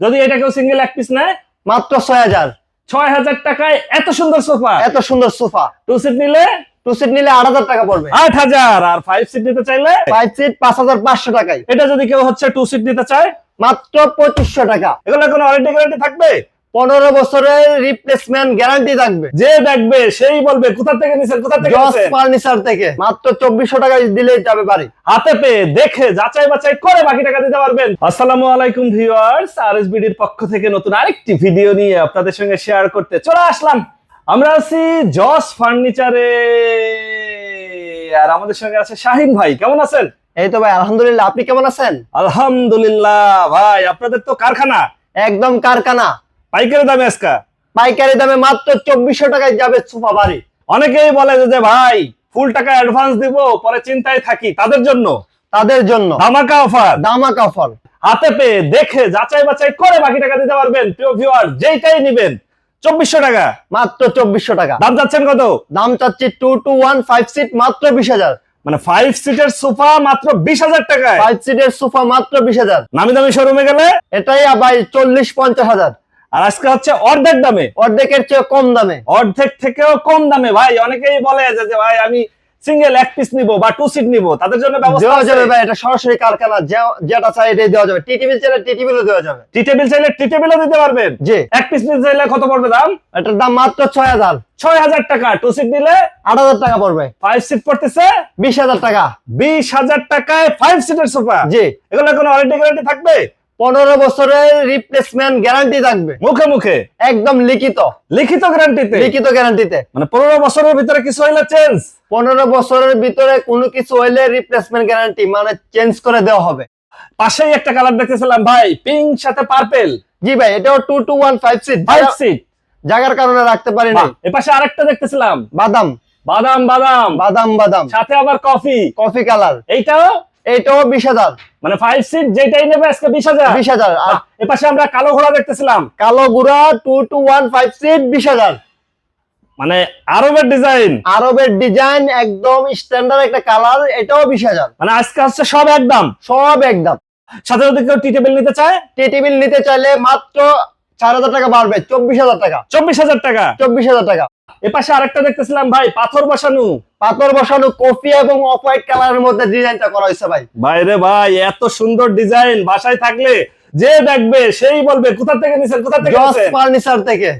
যদি এটা কেউ সিঙ্গেল এক পিস নেয় মাত্র ছয় হাজার। ছয় হাজার টাকায় এত সুন্দর সোফা। এত সুন্দর সোফা। টু সিট নিলে? টু সিট নিলে আট হাজার টাকা পড়বে। আট হাজার। আর ফাইভ সিট নিতে চাইলে? ফাইভ সিট পাঁচ হাজার পাঁচশো টাকায়। এটা যদি কেউ হচ্ছে টু সিট নিতে চায়? মাত্র পঁচিশশো টাকা। এগুলো কোনো ওয়ারেন্টি গ্যারান্টি থাকবে? পনেরো বছরের রিপ্লেসমেন্ট গ্যারান্টি থাকবে। যে দেখবে সেই বলবে কোথা থেকে নিছেন কোথা থেকে জস ফার্নিচার থেকে। মাত্র চব্বিশশো টাকা দিলেই যাবে বাড়ি। হাতে পেয়ে দেখে যাচাই বাছাই করে বাকি টাকা দিতে পারবেন। আসসালামু আলাইকুম ভিউয়ার্স আরএসবিডির পক্ষ থেকে নতুন আরেকটি ভিডিও নিয়ে আপনাদের সঙ্গে শেয়ার করতে চলে আসলাম। আমরা আছি জস ফার্নিচারে আর আমাদের সঙ্গে আছে শাহিন ভাই কেমন আছেন? এই তো ভাই আলহামদুলিল্লাহ আপনি কেমন আছেন? আলহামদুলিল্লাহ ভাই আপনাদের তো কারখানা। একদম কারখানা। পাইকারি দামে আজকা পাইকারি দামে মাত্র চব্বিশশো টাকায় যাবে সোফা বাড়ি। অনেকেই বলে যে, ভাই ফুল টাকা অ্যাডভান্স দিব পরে চিন্তায় থাকি। তাদের জন্য? তাদের জন্য। ধামাকা অফার দামাক অফার হাতে পেয়ে দেখে যাচাই বাছাই করে বাকি টাকা দিতে পারবেন। প্রিয় ভিউয়ার যেইটাই নিবেন চব্বিশশো টাকা। মাত্র চব্বিশশো টাকা। দাম চাচ্ছেন কত? দাম চাচ্ছি two two one five seat মাত্র বিশ হাজার। মানে ফাইভ সিটের সোফা মাত্র বিশ হাজার টাকায়। ফাইভ সিটের সোফা মাত্র বিশ হাজার। নামি দামি শোরুমে গেলে? এটাই ভাই চল্লিশ পঞ্চাশ হাজার। আর আজকে হচ্ছে অর্ধেক দামে। অর্ধেকের চেয়ে কম দামে। অর্ধেক থেকেও কম দামে। ভাই অনেকেই বলে যে ভাই আমি সিঙ্গেল এক পিস নিব বা টু সিট নিব। তাদের জন্য ব্যবস্থা দেওয়া যাবে ভাই এটা সরাসরি কারখানা যেটা চাই এটাই দেওয়া যাবে। চাইলে টিটিভিও দেওয়া যাবে। টি টেবিল চাইলে টি টেবিলও দিতে পারবেন। জি। এক পিস নিতে চাইলে কত পড়বে দাম? এটার দাম মাত্র ছয় হাজার। ছয় হাজার টাকা। টু সিট নিলে আট হাজার টাকা পড়বে। ফাইভ সিট পড়তেছে বিশ হাজার টাকা। বিশ হাজার টাকায় ফাইভ সিটের সোফা জি। এগুলো কোনো ওয়ারেন্টি গ্যারান্টি থাকবে? পনেরো বছরের রিপ্লেসমেন্ট গ্যারান্টি থাকবে। মুখে মুখে? একদম লিখিত। লিখিত গ্যারান্টিতে লিখিত গ্যারান্টিতে মানে পনেরো বছরের ভিতরে কিছু হইলে চেঞ্জ পনেরো বছরের ভিতরে কোনো কিছু হইলে রিপ্লেসমেন্ট গ্যারান্টি মানে চেঞ্জ করে দেওয়া হবে। পাশেই একটা কালার দেখতেছিলাম ভাই পিঙ্ক সাথে পার্পেল জি ভাই এটাও two two one five seat five seat জায়গার কারণে রাখতে পারি না এ পাশে আরেকটা দেখতেছিলাম। বাদাম। বাদাম বাদাম। বাদাম বাদাম। সাথে আবার কফি কফি কালার এইটাও এইটাও বিশ হাজার। মানে ফাইভ সিট যেটাই নেবে আজকে বিশ হাজার। বিশ হাজার আর এ পাশে আমরা কালো ঘোড়া দেখতেছিলাম। কালো ঘোড়া two two one five seat বিশ হাজার। মানে আরবের ডিজাইন আরবের ডিজাইন একদম স্ট্যান্ডার্ড একটা কালার এটাও বিশ হাজার। মানে আজকে হচ্ছে সব একদম। সব একদম। সাথে যদি কেউ টি টেবিল নিতে চায়? টি টেবিল নিতে চাইলে মাত্র চার হাজার টাকা বাড়বে চব্বিশ হাজার টাকা। চব্বিশ হাজার টাকা। চব্বিশ হাজার টাকা। এ পাশে আরেকটা দেখতেছিলাম ভাই পাথর বসানো। পাথর বসানো কফি এবং অফ হোয়াইট কালারের মধ্যে ডিজাইনটা করা হয়েছে ভাই। বাইরে ভাই এত সুন্দর ডিজাইন বাসায় থাকলে যে দেখবে সেই বলবে কোথা থেকে নিছেন কোথা থেকে জস? ফার্নিচার থেকে।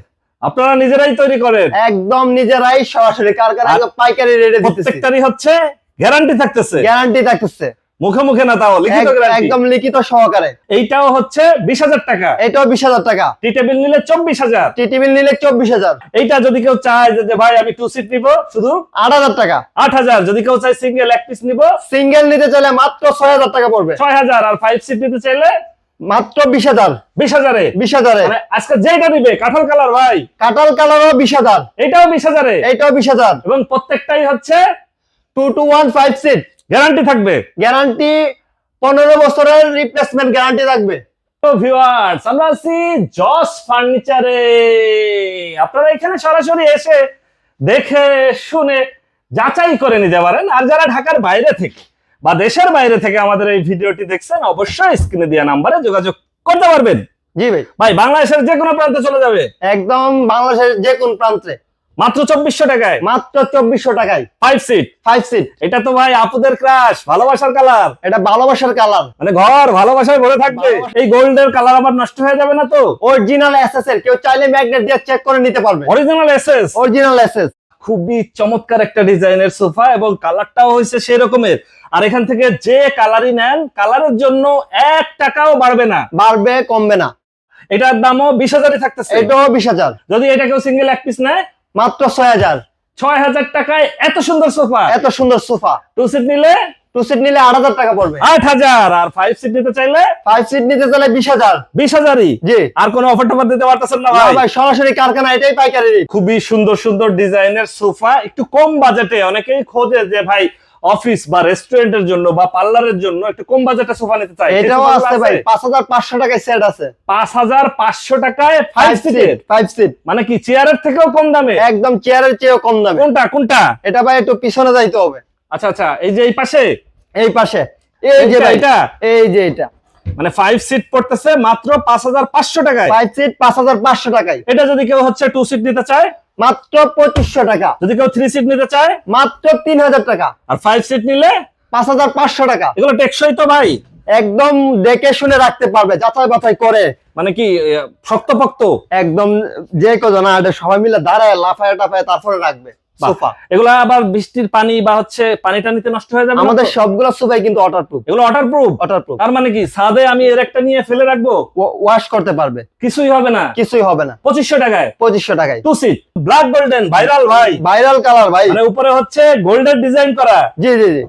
আপনারা নিজেরাই তৈরি করেন। একদম নিজেরাই সরাসরি কারখানা পাইকারি রেটে দিতেছি। প্রত্যেকটারই হচ্ছে গ্যারান্টি থাকতেছে। গ্যারান্টি থাকতেছে। মুখে মুখে না তাও লিখিত একদম লিখিত সহকারে। এইটাও হচ্ছে বিশ হাজার টাকা। এটাও বিশ হাজার টাকা। টি টেবিল নিলে চব্বিশ হাজার। টি টেবিল নিলে চব্বিশ হাজার। এইটা যদি কেউ চায় যে- ভাই আমি টু সিট নিব শুধু আট হাজার টাকা। আট হাজার। যদি কেউ চায় সিঙ্গেল এক পিস নিব সিঙ্গেল নিতে চাইলে মাত্র ছয় হাজার টাকা পড়বে। ছয় হাজার। আর ফাইভ সিট নিতে চাইলে মাত্র বিশ হাজার। বিশ হাজারে। বিশ হাজারে। মানে আজকে যেটা নিবে কাঁঠাল কালার ভাই। কাটাল কালারও বিশ হাজার। এটাও বিশ হাজারে। এইটাও বিশ হাজার। এবং প্রত্যেকটাই হচ্ছে two two one five seat guarantee থাকবে? গ্যারান্টি পনেরো বছরের রিপ্লেসমেন্ট গ্যারান্টি থাকবে। তো ভিউয়ার্স আমরা আছি জস ফার্নিচারে আপনারা এখানে সরাসরি এসে দেখে শুনে যাচাই করে নিতে পারেন। আর যারা ঢাকার বাইরে থেকে বা দেশের বাইরে থেকে আমাদের এই ভিডিওটি দেখছেন অবশ্যই স্ক্রিনে দেওয়া নাম্বারে যোগাযোগ করতে পারবেন। জি ভাই। ভাই বাংলাদেশের যে কোনো প্রান্তে চলে যাবে। একদম বাংলাদেশের যে কোন প্রান্তে। মাত্র চব্বিশশো টাকায়? মাত্র চব্বিশশো টাকায়। ফাইভ সিট ফাইভ সিট এটা তো ভাই আপুদের ক্রাশ ভালোবাসার কালার এটা ভালোবাসার কালার মানে ঘর ভালোবাসায় ভরে থাকবে। এই গোল্ডের কালার আবার নষ্ট হয়ে যাবে না তো? অরিজিনাল এসএস এর কেউ চাইলে ম্যাগনেট দিয়ে চেক করে নিতে পারবে। অরিজিনাল এসএস অরিজিনাল এসএস খুবই চমৎকার একটা ডিজাইনের সোফা এবং কালারটাও হয়েছে সেই রকমের আর এখান থেকে যে কালারই নেন কালারের জন্য এক টাকাও বাড়বে না। বাড়বে কমবে না। এটার দামও বিশ হাজারই থাকতেছে। এটাও বিশ হাজার। যদি এটা কেউ সিঙ্গেল এক পিস নেয় মাত্র ছয় হাজার। ছয় হাজার টাকায় এত সুন্দর সোফা। এত সুন্দর সোফা। টু সিট নিলে? টু সিট নিলে আট হাজার টাকা পড়বে। আট হাজার। আর ফাইভ সিট নিতে চাইলে? ফাইভ সিট নিতে চাইলে বিশ হাজার। বিশ হাজারই? জি। আর কোনো অফার টফার দিতে পারতেছেন না ভাই? সরাসরি কারখানা এটাই পাইকারি খুবই সুন্দর সুন্দর ডিজাইনের সোফা। একটু কম বাজেটে অনেকেই খোঁজে যে ভাই অফিস বা রেস্টুরেন্টের জন্য বা পার্লারের জন্য একটু কম বাজেটে সোফা নিতে চাই। এটাও আছে ভাই পাঁচ হাজার পাঁচশো টাকায় সেট আছে। পাঁচ হাজার পাঁচশো টাকায় five five seat five seat মানে কি চেয়ারের থেকেও কম দামে? একদম চেয়ারের চেয়েও কম দামে। কোনটা কোনটা? এটা ভাই একটু পিছনে যাইতে হবে। আচ্ছা আচ্ছা এই যে এই পাশে? এই পাশে। এই যে ভাই এটা? এই যে এটা মানে ফাইভ সিট পড়তেছে মাত্র পাঁচ হাজার পাঁচশো টাকায়? ফাইভ সিট পাঁচ হাজার পাঁচশো টাকায়। এটা যদি কেউ হচ্ছে টু সিট নিতে চায়? মাত্র পঁচিশশো টাকা। যদি কেউ থ্রি সিট নিতে চায়? মাত্র তিন হাজার টাকা। আর ফাইভ সিট নিলে? পাঁচ হাজার পাঁচশো টাকা। এগুলো টেকসই তো ভাই। একদম দেখে শুনে রাখতে পারবে যাচাই বাছাই করে। মানে কি শক্তপোক্ত? একদম যে কজন সবাই মিলে দাঁড়ায় লাফায় টাফায় তারপরে রাখবে। সোফা। এগুলো আবার বৃষ্টির পানি বা হচ্ছে পানি টানিতে নষ্ট হয়ে যাবে আমাদের সবগুলো সোফাই কিন্তু ওয়াটার প্রুফ এগুলো ওয়াটার প্রুফ ওয়াটার প্রুফ তার মানে কি? ছাদে আমি এর একটা নিয়ে ফেলে রাখব? ওয়াশ করতে পারবে। কিছুই হবে না? কিছুই হবে না। টাকায়? টাকায়। Two seat black golden viral ভাই। ভাইরাল কালার ভাই। মানে উপরে হচ্ছে গোল্ডের ডিজাইন করা। জি জি জি।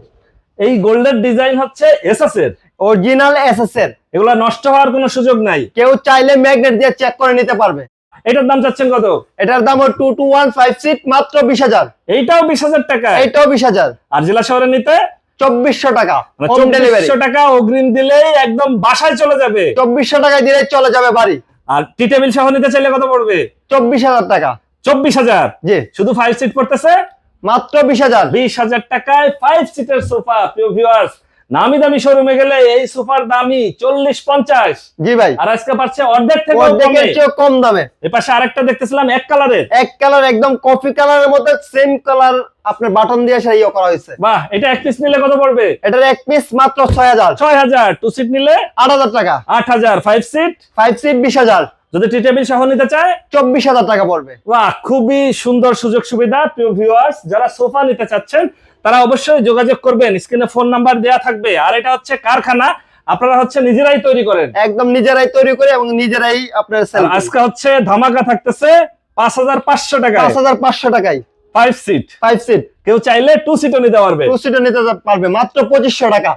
এই গোল্ডের ডিজাইন হচ্ছে এসএস এর অরিজিনাল এসএস এর এগুলো নষ্ট হওয়ার কোনো সুযোগ নাই। কেউ চাইলে ম্যাগনেট দিয়ে চেক করে নিতে পারবে। এটার দাম চাচ্ছেন কত? এটার দাম two two one five seat মাত্র বিশ হাজার। এইটাও বিশ হাজার টাকা। এইটাও বিশ হাজার। আর জেলা শহরে নিতে? চব্বিশশো টাকা মানে হোম ডেলিভারি টাকা অগ্রিম দিলেই একদম বাসায় চলে যাবে। চব্বিশশো টাকায় দিলে চলে যাবে বাড়ি। আর টি টেবিল সহ নিতে চাইলে কত পড়বে? চব্বিশ হাজার টাকা। চব্বিশ হাজার? জি। শুধু ফাইভ সিট পড়তেছে? মাত্র বিশ হাজার। বিশ হাজার টাকায় ফাইভ সিটের সোফা প্রিয় ভিউয়ার্স নামি দামি শোরুমে গেলে এই সোফার দামই চল্লিশ পঞ্চাশ। জি ভাই। আর আজকে পাচ্ছে অর্ধেক থেকে অর্ধেকের কম। দামে। এ পাশে আরেকটা দেখতেছিলাম এক কালারের। এক কালার একদম কফি কালারের মধ্যে সেম কালার আপনার বাটন দিয়ে ইয়ে করা হয়েছে। বাহ এটা এক পিস নিলে কত পড়বে? এটার এক পিস মাত্র ছয় হাজার। ছয় হাজার। টু সিট নিলে আট হাজার টাকা। আট হাজার। ফাইভ সিট ফাইভ সিট বিশ হাজার। যদি টি টেবিল সহ নিতে চায়? চব্বিশ হাজার টাকা পড়বে। বাহ খুবই সুন্দর সুযোগ সুবিধা প্রিয় ভিউয়ার্স যারা সোফা নিতে চাচ্ছেন তারা অবশ্যই যোগাযোগ করবেন। স্ক্রিনে ফোন নাম্বার দেয়া থাকবে। আর এটা হচ্ছে কারখানা। আপনারা হচ্ছে নিজেরাই তৈরি করেন। একদম নিজেরাই তৈরি করে এবং নিজেরাই আপনার আজকে হচ্ছে ধামাকা থাকতেছে পাঁচ হাজার পাঁচশো টাকা পাঁচ হাজার পাঁচশো টাকায়। ফাইভ সিট ফাইভ সিট কেউ চাইলে টু সিটও নিতে পারবে। টু সিটও নিতে পারবে। মাত্র পঁচিশশো টাকা।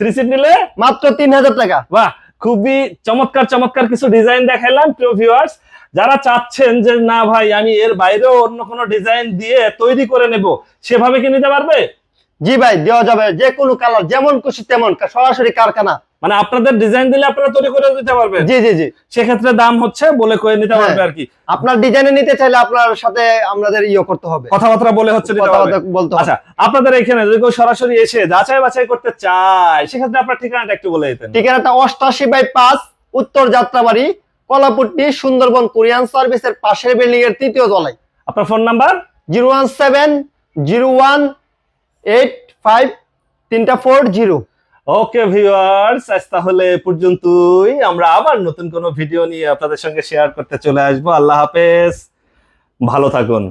থ্রি সিট নিলে? মাত্র তিন হাজার টাকা। বাহ! খুবই চমৎকার চমৎকার কিছু ডিজাইন দেখাইলাম, প্রিয় ভিউয়ার্স যারা চাচ্ছেন যে, না ভাই, আমি এর বাইরেও অন্য কোনো ডিজাইন দিয়ে তৈরি করে নেব, সেভাবে কি নিতে পারবে? জি ভাই দেওয়া যাবে। যে কোনো কালার যেমন খুশি তেমন সরাসরি কারখানা। মানে আপনাদের ডিজাইন দিলে আপনারা তৈরি করে দিতে পারবেন? জি জি জি। সেক্ষেত্রে দাম হচ্ছে বলে কয়ে নিতে পারবে হ্যাঁ। আর কি। আপনার ডিজাইনে নিতে চাইলে আপনার সাথে আমাদের ইয়ে করতে হবে। কথাবার্তা বলে হচ্ছে পারবে। বলতে আচ্ছা আপনাদের এখানে যদি কেউ সরাসরি এসে যাচাই বাছাই করতে চায় সেক্ষেত্রে আপনার ঠিকানাটা একটু বলে দিতেন। ঠিকানাটা অষ্টাশি বাই পাঁচ উত্তর যাত্রাবাড়ি কলাপুট্টি সুন্দরবন কোরিয়ান সার্ভিসের পাশের বিল্ডিং এর তৃতীয় তলায়। আপনার phone number zero one seven zero one eight five তিনটা ফোর জিরো ওকে ভিউয়ার্স আজ তাহলে পর্যন্তই। আমরা আবার নতুন কোনো ভিডিও নিয়ে আপনাদের সঙ্গে শেয়ার করতে চলে আসব। আল্লাহ হাফেজ। ভালো থাকুন।